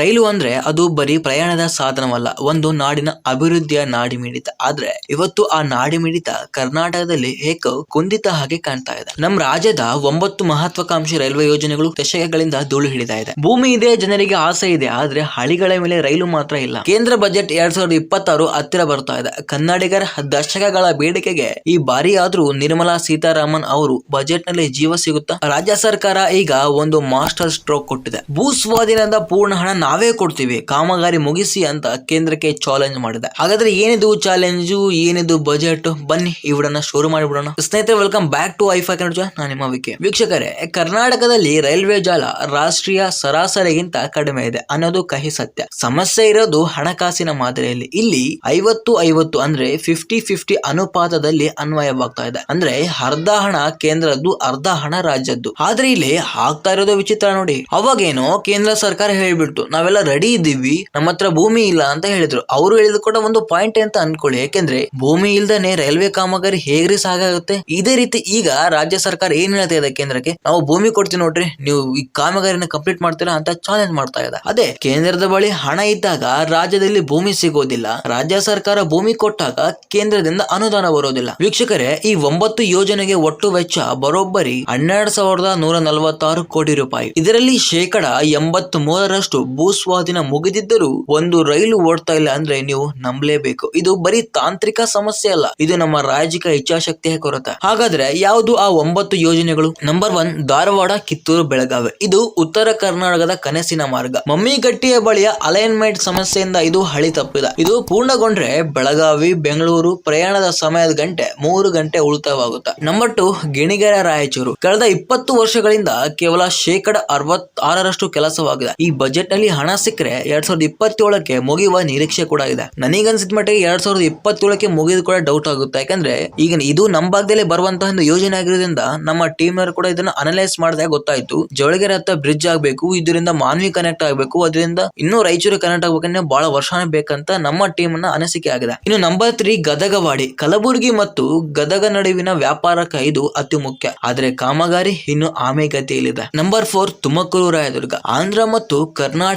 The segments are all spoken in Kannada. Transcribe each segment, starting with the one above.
ರೈಲು ಅಂದ್ರೆ ಅದು ಬರೀ ಪ್ರಯಾಣದ ಸಾಧನವಲ್ಲ, ಒಂದು ನಾಡಿನ ಅಭಿವೃದ್ಧಿಯ ನಾಡಿ ಮಿಡಿತ. ಆದ್ರೆ ಇವತ್ತು ಆ ನಾಡಿ ಮಿಡಿತ ಕರ್ನಾಟಕದಲ್ಲಿ ಏಕ ಕುಂದಿತ ಹಾಗೆ ಕಾಣ್ತಾ ಇದೆ. ನಮ್ಮ ರಾಜ್ಯದ ಒಂಬತ್ತು ಮಹತ್ವಾಕಾಂಕ್ಷಿ ರೈಲ್ವೆ ಯೋಜನೆಗಳು ದಶಕಗಳಿಂದ ಧೂಳು ಹಿಡಿತಾ ಇದೆ. ಭೂಮಿ ಇದೆ, ಜನರಿಗೆ ಆಸೆ ಇದೆ, ಆದ್ರೆ ಹಳಿಗಳ ಮೇಲೆ ರೈಲು ಮಾತ್ರ ಇಲ್ಲ. ಕೇಂದ್ರ ಬಜೆಟ್ ಎರಡ್ ಸಾವಿರದ ಇಪ್ಪತ್ತಾರು ಹತ್ತಿರ ಬರ್ತಾ ಇದೆ. ಕನ್ನಡಿಗರ ದಶಕಗಳ ಬೇಡಿಕೆಗೆ ಈ ಬಾರಿ ಆದ್ರೂ ನಿರ್ಮಲಾ ಸೀತಾರಾಮನ್ ಅವರು ಬಜೆಟ್ನಲ್ಲಿ ಜೀವ ಸಿಗುತ್ತಾ? ರಾಜ್ಯ ಸರ್ಕಾರ ಈಗ ಒಂದು ಮಾಸ್ಟರ್ ಸ್ಟ್ರೋಕ್ ಕೊಟ್ಟಿದೆ. ಭೂ ಸ್ವಾಧೀನದ ಪೂರ್ಣ ಹಣ ನಾವೇ ಕೊಡ್ತೀವಿ. ಕಾಮಗಾರಿ ಮುಗಿಸಿ ಅಂತ ಕೇಂದ್ರಕ್ಕೆ ಚಾಲೆಂಜ್ ಮಾಡಿದೆ. ಹಾಗಾದ್ರೆ ಏನಿದು ಚಾಲೆಂಜು ಏನಿದು ಬಜೆಟ್ ಬನ್ನಿ ಈ ವಿಡಿಯೋನ ಶುರು ಮಾಡಿಬಿಡೋಣ ಸ್ನೇಹಿತರೆ ವೆಲ್ಕಮ್ ಬ್ಯಾಕ್ ಟು ಐಫ್ ಕನ್ನಡ ನಾನು ನಿಮ್ಮ ವಿಕೆ. ವೀಕ್ಷಕರೇ, ಕರ್ನಾಟಕದಲ್ಲಿ ರೈಲ್ವೆ ಜಾಲ ರಾಷ್ಟ್ರೀಯ ಸರಾಸರಿಗಿಂತ ಕಡಿಮೆ ಇದೆ ಅನ್ನೋದು ಕಹಿ ಸತ್ಯ. ಸಮಸ್ಯೆ ಇರೋದು ಹಣಕಾಸಿನ ಮಾದರಿಯಲ್ಲಿ. ಇಲ್ಲಿ ಐವತ್ತು ಐವತ್ತು ಅಂದ್ರೆ ಫಿಫ್ಟಿ ಫಿಫ್ಟಿ ಅನುಪಾತದಲ್ಲಿ ಅನ್ವಯವಾಗ್ತಾ ಇದೆ. ಅಂದ್ರೆ ಅರ್ಧ ಹಣ ಕೇಂದ್ರದ್ದು, ಅರ್ಧ ಹಣ ರಾಜ್ಯದ್ದು. ಆದ್ರೆ ಇಲ್ಲಿ ಆಗ್ತಾ ಇರೋದು ವಿಚಿತ್ರ ನೋಡಿ. ಅವಾಗೇನೋ ಕೇಂದ್ರ ಸರ್ಕಾರ ಹೇಳ್ಬಿಟ್ಟು ನಾವೆಲ್ಲ ರೆಡಿ ಇದ್ದೀವಿ, ನಮ್ಮ ಹತ್ರ ಭೂಮಿ ಇಲ್ಲ ಅಂತ ಹೇಳಿದ್ರು. ಅವರು ಹೇಳಿದ ಕೂಡ ಒಂದು ಪಾಯಿಂಟ್ ಅಂತ ಅನ್ಕೊಳ್ಳಿ. ಯಾಕೆಂದ್ರೆ ಭೂಮಿ ಇಲ್ದೇನೆ ರೈಲ್ವೆ ಕಾಮಗಾರಿ ಹೇಗ್ರಿ ಸಾಗಾಗುತ್ತೆ ಇದೇ ರೀತಿ ಈಗ ರಾಜ್ಯ ಸರ್ಕಾರ ಏನ್ ಹೇಳ್ತಾ ಇದೆ ಕೇಂದ್ರಕ್ಕೆ? ನಾವು ಭೂಮಿ ಕೊಡ್ತೀವಿ ನೋಡ್ರಿ, ನೀವು ಈ ಕಾಮಗಾರಿನ ಕಂಪ್ಲೀಟ್ ಮಾಡ್ತೀರಾ ಅಂತ ಚಾಲೆಂಜ್ ಮಾಡ್ತಾ ಇದೆ. ಅದೇ, ಕೇಂದ್ರದ ಬಳಿ ಹಣ ಇದ್ದಾಗ ರಾಜ್ಯದಲ್ಲಿ ಭೂಮಿ ಸಿಗೋದಿಲ್ಲ. ರಾಜ್ಯ ಸರ್ಕಾರ ಭೂಮಿ ಕೊಟ್ಟಾಗ ಕೇಂದ್ರದಿಂದ ಅನುದಾನ ಬರೋದಿಲ್ಲ. ವೀಕ್ಷಕರೇ, ಈ ಒಂಬತ್ತು ಯೋಜನೆಗೆ ಒಟ್ಟು ವೆಚ್ಚ ಬರೋಬ್ಬರಿ ಹನ್ನೆರಡು ಸಾವಿರದ ನೂರ ನಲವತ್ತಾರು ಕೋಟಿ ರೂಪಾಯಿ. ಇದರಲ್ಲಿ ಶೇಕಡ ಎಂಬತ್ ಮೂರರಷ್ಟು ಭೂ ಸ್ವಾಧೀನ ಮುಗಿದಿದ್ದರೂ ಒಂದು ರೈಲು ಓಡ್ತಾ ಇಲ್ಲ ಅಂದ್ರೆ ನೀವು ನಂಬಲೇಬೇಕು. ಇದು ಬರೀ ತಾಂತ್ರಿಕ ಸಮಸ್ಯೆ ಅಲ್ಲ. ಇದು ನಮ್ಮ ರಾಜಕೀಯ ಇಚ್ಛಾಶಕ್ತಿಯ ಕೊರತೆ. ಹಾಗಾದ್ರೆ ಯಾವುದು ಆ ಒಂಬತ್ತು ಯೋಜನೆಗಳು? Number one Dharwad, Kittur, Belagavi. ಇದು ಉತ್ತರ ಕರ್ನಾಟಕದ ಕನಸಿನ ಮಾರ್ಗ. ಮಮ್ಮಿಗಟ್ಟಿಯ ಬಳಿಯ ಅಲೈನ್ಮೆಂಟ್ ಸಮಸ್ಯೆಯಿಂದ ಇದು ಹಳಿ ತಪ್ಪಿದ. ಇದು ಪೂರ್ಣಗೊಂಡ್ರೆ ಬೆಳಗಾವಿ, ಬೆಂಗಳೂರು ಪ್ರಯಾಣದ ಸಮಯದ ಗಂಟೆ ಮೂರು ಗಂಟೆ ಉಳಿತಾಯವಾಗುತ್ತೆ. Number two Ginigere, Raichur. ಕಳೆದ ಇಪ್ಪತ್ತು ವರ್ಷಗಳಿಂದ ಕೇವಲ ಶೇಕಡ ಅರವತ್ತಾರರಷ್ಟು ಕೆಲಸವಾಗಿದೆ. ಈ ಬಜೆಟ್ನಲ್ಲಿ ಹಣ ಸಿಕ್ಕರೆ ಎರಡ್ ಸಾವಿರದ ಇಪ್ಪತ್ತೇಳಕ್ಕೆ ಮುಗಿಯುವ ನಿರೀಕ್ಷೆ ಕೂಡ ಇದೆ. ನನಗನ್ಸಿದ ಮಟ್ಟಿಗೆ ಎರಡ್ ಸಾವಿರದ ಇಪ್ಪತ್ತೇಳಕ್ಕೆ ಮುಗಿದು ಕೂಡ ಡೌಟ್ ಆಗುತ್ತೆ. ಯಾಕಂದ್ರೆ ಈಗ ಇದು ನಮ್ಮ ಭಾಗದಲ್ಲಿ ಬರುವಂತಹ ಒಂದು ಯೋಜನೆ ಆಗಿರೋದ್ರಿಂದ ನಮ್ಮ ಟೀಮ್ ಕೂಡ ಇದನ್ನ ಅನಲೈಸ್ ಮಾಡಿದಾಗ ಗೊತ್ತಾಯ್ತು. ಜವಳಗೆರೆ ಹತ್ತ ಬ್ರಿಡ್ಜ್ ಆಗಬೇಕು, ಇದರಿಂದ ಮಾನ್ವಿ ಕನೆಕ್ಟ್ ಆಗಬೇಕು, ಅದರಿಂದ ಇನ್ನೂ ರಾಯಚೂರು ಕನೆಕ್ಟ್ ಆಗ್ಬೇಕಂದ್ರೆ ಬಹಳ ವರ್ಷನೇ ಬೇಕಂತ ನಮ್ಮ ಟೀಮ್ನ ಅನಿಸಿಕೆ ಆಗಿದೆ. ಇನ್ನು ನಂಬರ್ ತ್ರೀ ಗದಗವಾಡಿ. ಕಲಬುರಗಿ ಮತ್ತು ಗದಗ ನಡುವಿನ ವ್ಯಾಪಾರ ಕೈದು ಅತಿ ಮುಖ್ಯ. ಆದ್ರೆ ಕಾಮಗಾರಿ ಇನ್ನು ಆಮೆಗತಿಯಲ್ಲಿದೆ ನಂಬರ್ ಫೋರ್ ತುಮಕೂರು ರಾಯದುರ್ಗ. ಆಂಧ್ರ ಮತ್ತು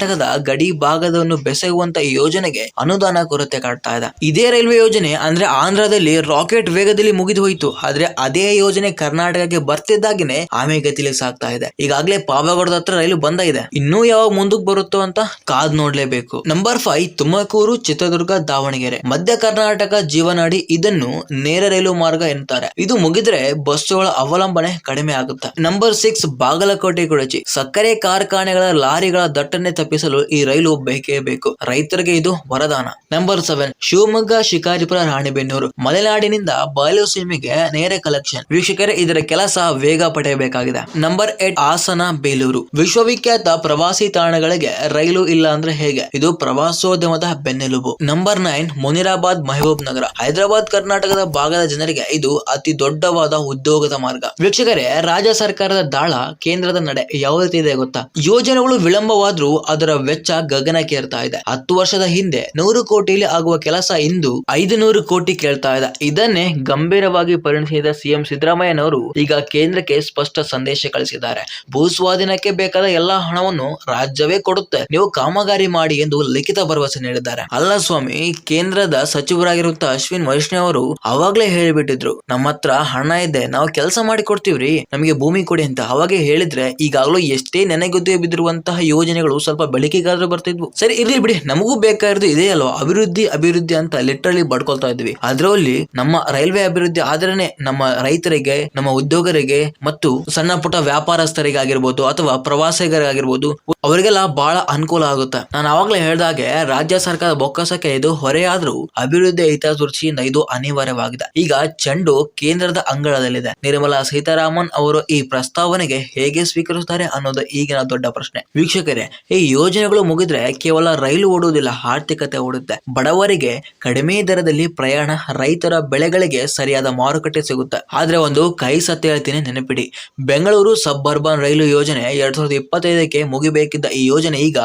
ಕರ್ನಾಟಕದ ಗಡಿ ಭಾಗವನ್ನು ಬೆಸೆಯುವಂತ ಯೋಜನೆಗೆ ಅನುದಾನ ಕೊರತೆ ಕಾಡ್ತಾ ಇದೆ. ಇದೇ ರೈಲ್ವೆ ಯೋಜನೆ ಅಂದ್ರೆ ಆಂಧ್ರದಲ್ಲಿ ರಾಕೆಟ್ ವೇಗದಲ್ಲಿ ಮುಗಿದು ಹೋಯಿತು. ಆದ್ರೆ ಅದೇ ಯೋಜನೆ ಕರ್ನಾಟಕಕ್ಕೆ ಬರ್ತಿದ್ದಾಗಿನೇ ಆಮೇಲೆ ಸಾಗ್ತಾ ಇದೆ. ಈಗಾಗಲೇ ಪಾವಗಡದ ಹತ್ರ ರೈಲು ಬಂದ ಇದೆ. ಇನ್ನೂ ಯಾವಾಗ ಮುಂದಕ್ಕೆ ಬರುತ್ತೋ ಅಂತ ಕಾದ್ ನೋಡ್ಲೇಬೇಕು. Number five Tumakuru, Chitradurga, Davanagere. ಮಧ್ಯ ಕರ್ನಾಟಕ ಜೀವನಾಡಿ ಇದನ್ನು ನೇರ ರೈಲು ಮಾರ್ಗ ಎನ್ನುತ್ತಾರೆ. ಇದು ಮುಗಿದ್ರೆ ಬಸ್ಸುಗಳ ಅವಲಂಬನೆ ಕಡಿಮೆ ಆಗುತ್ತೆ. Number six Bagalkot Kodachi. ಸಕ್ಕರೆ ಕಾರ್ಖಾನೆಗಳ ಲಾರಿಗಳ ದಟ್ಟಣೆ ತಪ್ಪಿಸಲು ಈ ರೈಲು ಬೇಕೇ ಬೇಕು. ರೈತರಿಗೆ ಇದು ವರದಾನ. Number seven Shivamogga Shikaripura Ranebennur. ಮಲೆನಾಡಿನಿಂದ ಬಯಲುಸೀಮೆಗೆ ನೇರ ಕಲೆಕ್ಷನ್ ವೀಕ್ಷಕರೇ, ಇದರ ಕೆಲಸ ವೇಗ ಪಡೆಯಬೇಕಾಗಿದೆ. Number eight Hassan, Belur. ವಿಶ್ವವಿಖ್ಯಾತ ಪ್ರವಾಸಿ ತಾಣಗಳಿಗೆ ರೈಲು ಇಲ್ಲ ಅಂದ್ರೆ ಹೇಗೆ? ಇದು ಪ್ರವಾಸೋದ್ಯಮದ ಬೆನ್ನೆಲುಬು. Number nine Munirabad Mahabubnagar. Hyderabad, ಕರ್ನಾಟಕದ ಭಾಗದ ಜನರಿಗೆ ಇದು ಅತಿ ದೊಡ್ಡವಾದ ಉದ್ಯೋಗದ ಮಾರ್ಗ. ವೀಕ್ಷಕರೇ, ರಾಜ್ಯ ಸರ್ಕಾರದ ದಾಳ ಕೇಂದ್ರದ ನಡೆ ಯಾವ ರೀತಿ ಇದೆ ಗೊತ್ತಾ? ಯೋಜನೆಗಳು ವಿಳಂಬವಾದ್ರೂ ಅದರ ವೆಚ್ಚ ಗಗನಕ್ಕೇರ್ತಾ ಇದೆ. ಹತ್ತು ವರ್ಷದ ಹಿಂದೆ ನೂರು ಕೋಟಿಲಿ ಆಗುವ ಕೆಲಸ ಇಂದು ಐದು ನೂರು ಕೋಟಿ ಕೇಳ್ತಾ ಇದೆ. ಇದನ್ನೇ ಗಂಭೀರವಾಗಿ ಪರಿಣಿಸಿದ ಸಿಎಂ ಸಿದ್ದರಾಮಯ್ಯನವರು ಈಗ ಕೇಂದ್ರಕ್ಕೆ ಸ್ಪಷ್ಟ ಸಂದೇಶ ಕಳಿಸಿದ್ದಾರೆ. ಭೂ ಸ್ವಾಧೀನಕ್ಕೆ ಬೇಕಾದ ಎಲ್ಲಾ ಹಣವನ್ನು ರಾಜ್ಯವೇ ಕೊಡುತ್ತೆ. ನೀವು ಕಾಮಗಾರಿ ಮಾಡಿ ಎಂದು ಲಿಖಿತ ಭರವಸೆ ನೀಡಿದ್ದಾರೆ. ಅಲ್ಲ ಸ್ವಾಮಿ, ಕೇಂದ್ರದ ಸಚಿವರಾಗಿರುವಂತಹ ಅಶ್ವಿನ್ ವೈಷ್ಣವ್ ಅವರು ಅವಾಗ್ಲೇ ಹೇಳಿಬಿಟ್ಟಿದ್ರು, ನಮ್ಮ ಹಣ ಇದೆ, ನಾವು ಕೆಲಸ ಮಾಡಿ ಕೊಡ್ತೀವ್ರಿ. ನಮಗೆ ಭೂಮಿ ಕೊಡಿ ಅಂತ. ಅವಾಗೆ ಹೇಳಿದ್ರೆ ಈಗಾಗಲೂ ಎಷ್ಟೇ ನೆನೆಗುದ್ದೆ ಬಿದ್ದಿರುವಂತಹ ಯೋಜನೆಗಳು ಸ್ವಲ್ಪ ಬೆಳಕಿಗಾದ್ರೂ ಬರ್ತಿದ್ವು. ಸರಿ, ಇರ್ಲಿ ಬಿಡಿ. ನಮಗೂ ಬೇಕಾಗಿರೋದು ಇದೇ ಅಲ್ವಾ? ಅಭಿವೃದ್ಧಿ ಅಭಿವೃದ್ಧಿ ಅಂತ ಲಿಟ್ರಲಿ ಬಡ್ಕೊಳ್ತಾ ಇದ್ವಿ. ಅದರಲ್ಲಿ ನಮ್ಮ ರೈಲ್ವೆ ಅಭಿವೃದ್ಧಿ ಆದ್ರೇನೆ ನಮ್ಮ ರೈತರಿಗೆ, ನಮ್ಮ ಉದ್ಯೋಗರಿಗೆ ಮತ್ತು ಸಣ್ಣ ಪುಟ್ಟ ವ್ಯಾಪಾರಸ್ಥರಿಗೆ ಆಗಿರ್ಬೋದು ಅಥವಾ ಪ್ರವಾಸಿಗರಿಗಾಗಿರ್ಬೋದು ಅವರಿಗೆಲ್ಲ ಬಹಳ ಅನುಕೂಲ ಆಗುತ್ತೆ. ನಾನು ಅವಾಗ್ಲೇ ಹೇಳಿದಾಗೆ ರಾಜ್ಯ ಸರ್ಕಾರ ಬೊಕ್ಕಸಕ್ಕೆ ಇದು ಹೊರೆಯಾದ್ರೂ ಅಭಿವೃದ್ಧಿ ಹಿತದೃಷ್ಟಿಯಿಂದ ಇದು ಅನಿವಾರ್ಯವಾಗಿದೆ. ಈಗ ಚೆಂಡು ಕೇಂದ್ರದ ಅಂಗಳದಲ್ಲಿದೆ. ನಿರ್ಮಲಾ ಸೀತಾರಾಮನ್ ಅವರು ಈ ಪ್ರಸ್ತಾವನೆಗೆ ಹೇಗೆ ಸ್ವೀಕರಿಸುತ್ತಾರೆ ಅನ್ನೋದು ಈಗಿನ ದೊಡ್ಡ ಪ್ರಶ್ನೆ. ವೀಕ್ಷಕರೇ, ಈ ಯೋಜನೆಗಳು ಮುಗಿದ್ರೆ ಕೇವಲ ರೈಲು ಓಡುವುದಿಲ್ಲ, ಆರ್ಥಿಕತೆ ಓಡುತ್ತೆ. ಬಡವರಿಗೆ ಕಡಿಮೆ ದರದಲ್ಲಿ ಪ್ರಯಾಣ, ರೈತರ ಬೆಳೆಗಳಿಗೆ ಸರಿಯಾದ ಮಾರುಕಟ್ಟೆ ಸಿಗುತ್ತೆ. ಆದ್ರೆ ಒಂದು ಕೈ ಸತ್ಯ ಹೇಳ್ತೀನಿ, ನೆನಪಿಡಿ. ಬೆಂಗಳೂರು ಸಬ್ ಅರ್ಬನ್ ರೈಲು ಯೋಜನೆ ಎರಡ್ ಸಾವಿರದ ಇಪ್ಪತ್ತೈದಕ್ಕೆ ಮುಗಿಬೇಕಿದ್ದ ಈ ಯೋಜನೆ ಈಗ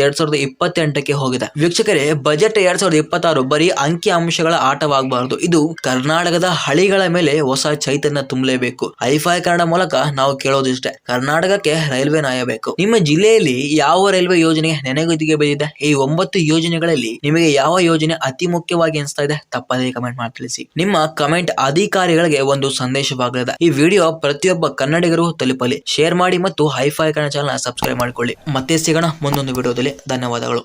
ಎರಡ್ ಸಾವಿರದ ಇಪ್ಪತ್ತೆಂಟಕ್ಕೆ ಹೋಗಿದೆ. ವೀಕ್ಷಕರೇ, ಬಜೆಟ್ ಎರಡ್ ಸಾವಿರದ ಇಪ್ಪತ್ತಾರು ಬರೀ ಅಂಕಿ ಅಂಶಗಳ ಆಟವಾಗಬಾರದು. ಇದು ಕರ್ನಾಟಕದ ಹಳಿಗಳ ಮೇಲೆ ಹೊಸ ಚೈತನ್ಯ ತುಂಬಲೇಬೇಕು. ಐಫೈ ಕನ್ನಡ ಮೂಲಕ ನಾವು ಕೇಳೋದಿಷ್ಟೇ. ಕರ್ನಾಟಕಕ್ಕೆ ರೈಲ್ವೆ ನಾಯಬೇಕು. ನಿಮ್ಮ ಜಿಲ್ಲೆಯಲ್ಲಿ ಯಾವ ರೈಲ್ವೆ ಯೋಜನೆ ನೆನೆಗುದಿಗೆ ಬಂದಿದ್ದ ಈ ಒಂಬತ್ತು ಯೋಜನೆಗಳಲ್ಲಿ ನಿಮಗೆ ಯಾವ ಯೋಜನೆ ಅತಿ ಮುಖ್ಯವಾಗಿ ಅನಿಸ್ತಾ ಇದೆ ತಪ್ಪದೇ ಕಮೆಂಟ್ ಮಾಡಿ ತಿಳಿಸಿ. ನಿಮ್ಮ ಕಮೆಂಟ್ ಅಧಿಕಾರಿಗಳಿಗೆ ಒಂದು ಸಂದೇಶವಾಗಲಿದೆ. ಈ ವಿಡಿಯೋ ಪ್ರತಿಯೊಬ್ಬ ಕನ್ನಡಿಗರು ತಲುಪಲಿ. ಶೇರ್ ಮಾಡಿ ಮತ್ತು ಹೈಫೈ ಕನ್ನಡ ಚಾನಲ್ ಸಬ್ಸ್ಕ್ರೈಬ್ ಮಾಡಿಕೊಳ್ಳಿ. ಮತ್ತೆ ಸಿಗೋಣ ಮುಂದೊಂದು ವಿಡಿಯೋದಲ್ಲಿ. ಧನ್ಯವಾದಗಳು.